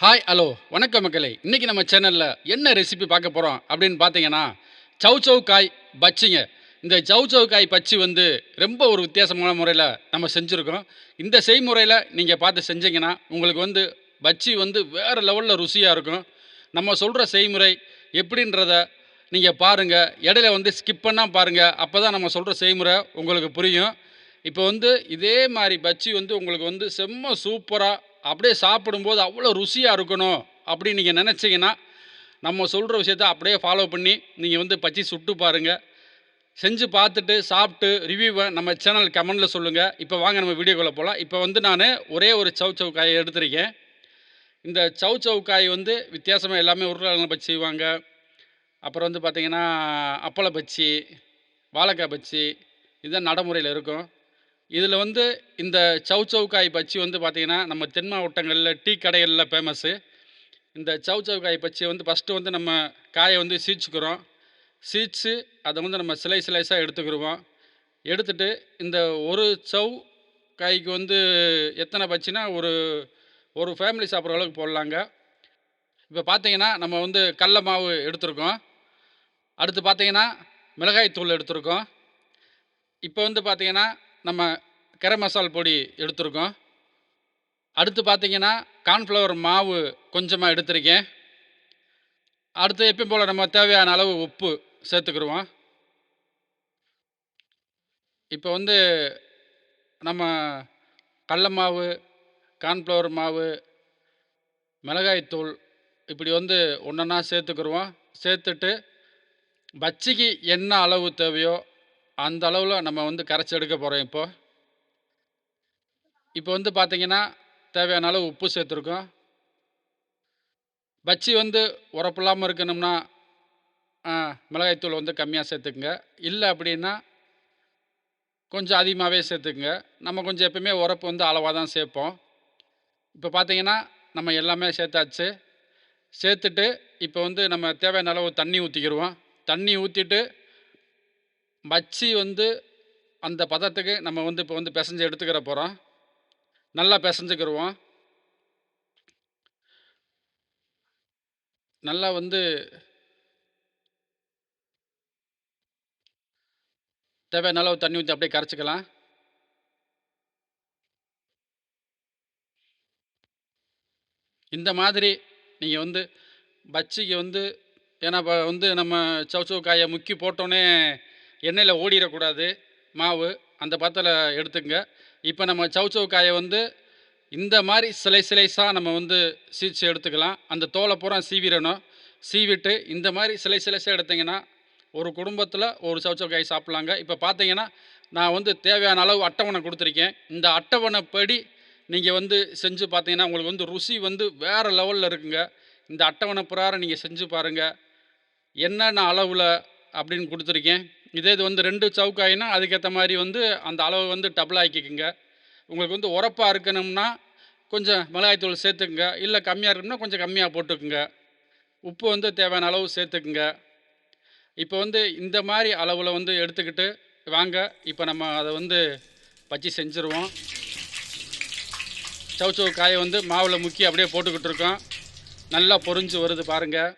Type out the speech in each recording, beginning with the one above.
Hi hello வணக்கம் மக்களே. இன்றைக்கி நம்ம சேனலில் என்ன ரெசிபி பார்க்க போகிறோம் அப்படின்னு பார்த்தீங்கன்னா சவு சவ் காய் பச்சிங்க. இந்த சவு சவ் காய் பச்சி வந்து ரொம்ப ஒரு வித்தியாசமான முறையில் நம்ம செஞ்சுருக்கோம். இந்த செய்முறையில் நீங்கள் பார்த்து செஞ்சீங்கன்னா உங்களுக்கு வந்து பச்சி வந்து வேறு லெவலில் ருசியாக இருக்கும். நம்ம சொல்கிற செய்முறை எப்படின்றத நீங்கள் பாருங்கள் இடையில வந்து ஸ்கிப் பண்ணால் பாருங்கள் அப்போ தான் நம்ம சொல்கிற செய்முறை உங்களுக்கு புரியும். இப்போ வந்து இதே மாதிரி பச்சி வந்து உங்களுக்கு வந்து செம்ம சூப்பராக அப்படியே சாப்பிடும்போது அவ்வளோ ருசியாக இருக்கணும் அப்படின்னு நீங்கள் நினச்சிங்கன்னா நம்ம சொல்கிற விஷயத்த அப்படியே ஃபாலோ பண்ணி நீங்கள் வந்து பச்சி சுட்டு பாருங்கள் செஞ்சு பார்த்துட்டு சாப்பிட்டு ரிவ்யூவை நம்ம சேனல் கமெண்டில் சொல்லுங்கள் இப்போ வாங்க நம்ம வீடியோக்குள்ளே போகலாம் இப்போ வந்து நான் ஒரே ஒரு சவ் சவ் காயை எடுத்திருக்கேன். இந்த சவ் சவ் காய் வந்து வித்தியாசமாக எல்லாமே உருளைக்கிழங்கு பச்சி செய்வாங்க. அப்புறம் வந்து பார்த்திங்கன்னா அப்பள பச்சி வாழைக்காய் பச்சி இதுதான் நடைமுறையில் இருக்கும். இதில் வந்து இந்த சவ் சவுக்காய் பச்சி வந்து பார்த்திங்கன்னா நம்ம தென் மாவட்டங்களில் டீ கடைகளில் ஃபேமஸ்ஸு இந்த சவ் சவுக்காய் பச்சியை வந்து ஃபஸ்ட்டு வந்து நம்ம காயை வந்து சீச்சுக்கிறோம். சீச்சு அதை வந்து நம்ம சிலை சிலைஸாக எடுத்துக்கிடுவோம். எடுத்துட்டு இந்த ஒரு சவ் காய்க்கு வந்து எத்தனை பச்சினா ஒரு ஒரு ஃபேமிலி சாப்பிட்ற அளவுக்கு போடலாங்க. இப்போ பார்த்தீங்கன்னா நம்ம வந்து கடல மாவு எடுத்திருக்கோம். அடுத்து பார்த்தீங்கன்னா மிளகாய் தூள் எடுத்திருக்கோம். இப்போ வந்து பார்த்தீங்கன்னா நம்ம கரை மசால் பொடி எடுத்திருக்கோம். அடுத்து பார்த்தீங்கன்னா கார்ன்ஃப்ளவர் மாவு கொஞ்சமாக எடுத்திருக்கேன். அடுத்து எப்பயும் போல் நம்ம தேவையான அளவு உப்பு சேர்த்துக்கிடுவோம் இப்போ வந்து நம்ம கடல மாவு கார்ன்ஃப்ளவர் மாவு மிளகாய்த்தூள் இப்படி வந்து ஒன்றா சேர்த்துக்கிடுவோம் சேர்த்துட்டு பச்சிக்கு என்ன அளவு தேவையோ அந்த அளவில் நம்ம வந்து கரைச்சி எடுக்க போகிறோம் இப்போது இப்போ வந்து பார்த்தீங்கன்னா தேவையான அளவு உப்பு சேர்த்துருக்கோம். பச்சி வந்து உரப்பு இல்லாமல் இருக்கணும்னா மிளகாய்த்தூள் வந்து கம்மியாக சேர்த்துக்குங்க. இல்லை அப்படின்னா கொஞ்சம் அதிகமாகவே சேர்த்துக்குங்க. நம்ம கொஞ்சம் எப்பயுமே உரப்பு வந்து அளவாக தான் சேர்ப்போம். இப்போ பார்த்தீங்கன்னா நம்ம எல்லாமே சேர்த்தாச்சு. சேர்த்துட்டு இப்போ வந்து நம்ம தேவையான அளவு தண்ணி ஊற்றிக்கிடுவோம் தண்ணி ஊற்றிட்டு மச்சி வந்து அந்த பதத்துக்கு நம்ம வந்து இப்போ வந்து பிசைஞ்சு எடுத்துக்கிற போகிறோம் நல்லா பிசைஞ்சுக்கிடுவோம் நல்லா வந்து தேவையான அளவு தண்ணி ஊற்றி அப்படியே கரைச்சிக்கலாம். இந்த மாதிரி நீங்கள் வந்து பச்சிக்கு வந்து ஏன்னா இப்போ வந்து நம்ம சவுச்சவு காயை முக்கி போட்டோன்னே எண்ணெயில் ஓடிடக்கூடாது. மாவு அந்த பத்தில் எடுத்துக்கங்க. இப்போ நம்ம சவ் காயை வந்து இந்த மாதிரி சிலை சிலைஸாக நம்ம வந்து சீச்சு எடுத்துக்கலாம். அந்த தோலை பூரா சீவிடணும். சீவிட்டு இந்த மாதிரி சிலை சிலைஸாக எடுத்தீங்கன்னா ஒரு குடும்பத்தில் ஒரு சவ் காய் சாப்பிட்லாங்க. இப்போ பார்த்தீங்கன்னா நான் வந்து தேவையான அளவு அட்டவணை கொடுத்துருக்கேன். இந்த அட்டவணைப்படி நீங்கள் வந்து செஞ்சு பார்த்தீங்கன்னா உங்களுக்கு வந்து ருசி வந்து வேறு லெவலில் இருக்குங்க. இந்த அட்டவணை பிரகாரம் நீங்கள் செஞ்சு பாருங்கள் என்னென்ன அளவில் அப்படின்னு கொடுத்துருக்கேன். இதே இது வந்து ரெண்டு சவுக்காயினா அதுக்கேற்ற மாதிரி வந்து அந்த அளவு வந்து டபுள் ஆக்கிக்கோங்க. உங்களுக்கு வந்து உரப்பாக இருக்கணும்னா கொஞ்சம் மிளகாய்த்தூள் சேர்த்துக்குங்க. இல்லை கம்மியாக இருக்கணும்னா கொஞ்சம் கம்மியாக போட்டுக்குங்க. உப்பு வந்து தேவையான அளவு சேர்த்துக்குங்க. இப்போ வந்து இந்த மாதிரி அளவில் வந்து எடுத்துக்கிட்டு வாங்க. இப்போ நம்ம அதை வந்து பச்சி செஞ்சுருவோம். சவுச்சவு காயை வந்து மாவில் முக்கி அப்படியே போட்டுக்கிட்டு இருக்கோம். நல்லா பொரிஞ்சு வருது பாருங்கள்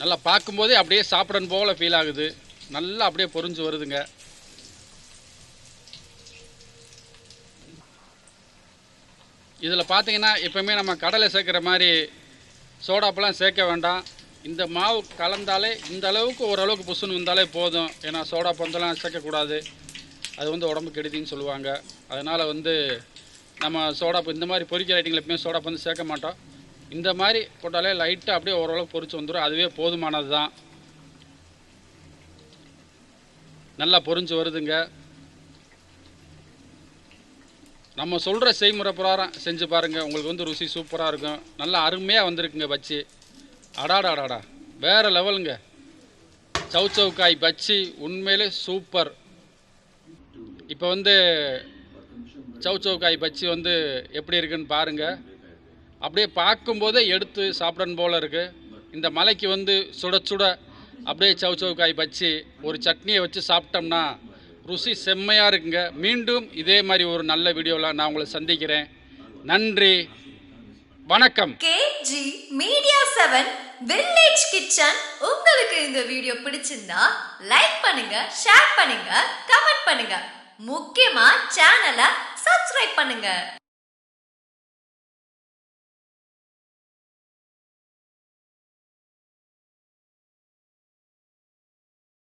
நல்லா பார்க்கும்போதே அப்படியே சாப்பிடணும் போல ஃபீல் ஆகுது. நல்லா அப்படியே பொரிஞ்சு வருதுங்க. இதில் பார்த்தீங்கன்னா எப்போவுமே நம்ம கடலை சேர்க்குற மாதிரி சோடாப்பெல்லாம் சேர்க்க வேண்டாம். இந்த மாவு கலந்தாலே இந்த அளவுக்கு ஓரளவுக்கு புசுன்னு வந்தாலே போதும். ஏன்னா சோடா பந்தெல்லாம் சேர்க்கக்கூடாது. அது வந்து உடம்பு கெடுதின்னு சொல்லுவாங்க. அதனால் வந்து நம்ம சோடா இந்த மாதிரி பொறிக்கிற ஐட்டிங்களை எப்பவுமே சோடா பந்து சேர்க்க மாட்டோம். இந்த மாதிரி போட்டாலே லைட்டாக அப்படியே ஓரளவுக்கு பொறிச்சு வந்துடும் அதுவே போதுமானது தான் நல்லா பொரிஞ்சு வருதுங்க. நம்ம சொல்கிற செய்முறை பிரகாரம் செஞ்சு பாருங்கள் உங்களுக்கு வந்து ருசி சூப்பராக இருக்கும். நல்லா அருமையாக வந்திருக்குங்க பச்சி அடாடா அடாடா வேறு லெவலுங்க சவு சவுக்காய் பச்சி உண்மையிலே சூப்பர் இப்போ வந்து சவு சவுக்காய் பச்சி வந்து எப்படி இருக்குன்னு பாருங்கள் அப்படியே பார்க்கும்போதே எடுத்து சாப்பிடணும் போல் இருக்குது இந்த மலைக்கு வந்து சுட சுட அப்படியே சவு சவுக்காய் காய் ஒரு சட்னியை வச்சு சாப்பிட்டோம்னா ருசி செம்மையாக இருக்குங்க. மீண்டும் இதே மாதிரி ஒரு நல்ல வீடியோவில் நான் உங்களை சந்திக்கிறேன். நன்றி. வணக்கம். KG media seven village kitchen. உங்களுக்கு இந்த வீடியோ பிடிச்சிருந்தா லைக் பண்ணுங்க ஷேர் பண்ணுங்க கமெண்ட் பண்ணுங்க. முக்கியமா சேனலை சப்ஸ்கிரைப் பண்ணுங்க.